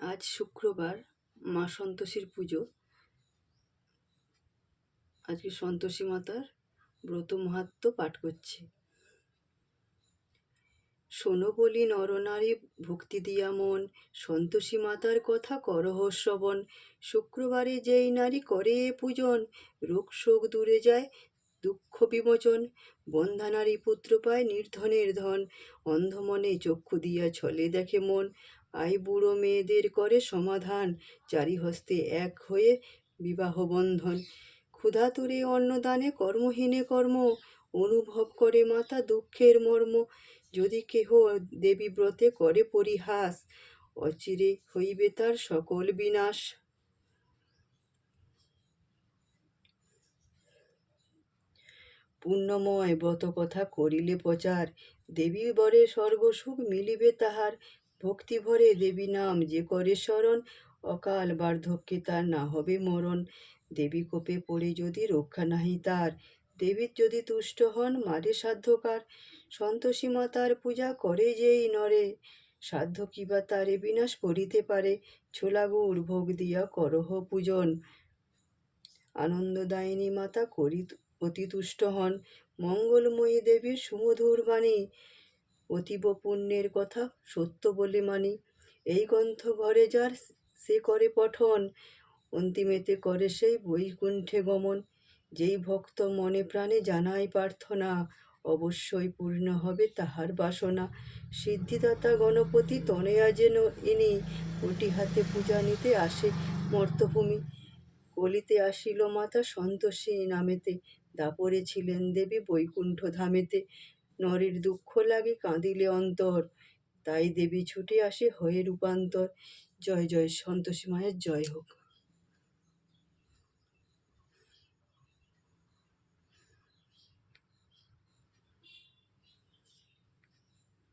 আজ শুক্রবার মা সন্তোষীর পুজো। আজকে সন্তোষী মাতার ব্রত মাহাত্ম পাঠ করছি। শোনো বলি নরনারী, ভক্তি দিয়া মন, সন্তোষী মাতার কথা করহ শ্রবণ। শুক্রবারে যেই নারী করে পূজন, রোগ শোক দূরে যায়, দুঃখ বিমোচন, বন্ধা নারী পুত্র পায় নির্ধনের ধন। অন্ধমনে চক্ষু দিয়া ছলে দেখে মন আই বুড়ো মেয়েদের করে সমাধান চারি হস্তে এক হয়ে বিবাহ বন্ধন। ক্ষুধাতুরে অন্নদানে কর্মহীনে কর্ম, অনুভব করে মাতা দুঃখের মর্ম, যদি কেহ দেবী ব্রতে করে পরিহাস, অচিরে হইবে তার সকল বিনাশ। পুণ্যময় ব্রত কথা করিলে প্রচার দেবী বরে স্বর্গসুখ মিলিবে তাহার। ভক্তি ভরে দেবী নাম যে করে স্মরণ অকাল বার্ধক্যে তার না হবে মরণ। দেবী কোপে পড়ে যদি রক্ষা নাহি তার দেবীর যদি তুষ্ট হন মারে সাধ্যকার। সন্তোষী মাতার পূজা করে যেই নরে, সাধ্য কিবা তারে বিনাশ করিতে পারে। ছোলা গুড় ভোগ দিয়া করহ পূজন। আনন্দদায়িনী মাতা করি অতি তুষ্ট হন। মঙ্গলময়ী দেবীর সুমধুর বাণী। অতীব পুণ্যের কথা সত্য বলে মানি। এই গ্রন্থ ঘরে যার সে করে পঠন, অন্তিমেতে করে সেই বৈকুণ্ঠে গমন। যেই ভক্ত মনে প্রাণে জানায় প্রার্থনা, অবশ্যই পূর্ণ হবে তাহার বাসনা। সিদ্ধিদাতা গণপতি তনয়া যেন ইনি, কোটি হাতে পূজা নিতে আসে মর্তভূমি। কলিতে আসিল মাতা সন্তোষী নামেতে, দাপরে ছিলেন দেবী বৈকুণ্ঠ ধামেতে। নরের দুঃখ লাগে কাঁদিলে অন্তর। তাই দেবী ছুটে আসে হয়ে রূপান্তর। জয় জয়, সন্তোষী মায়ের জয় হোক।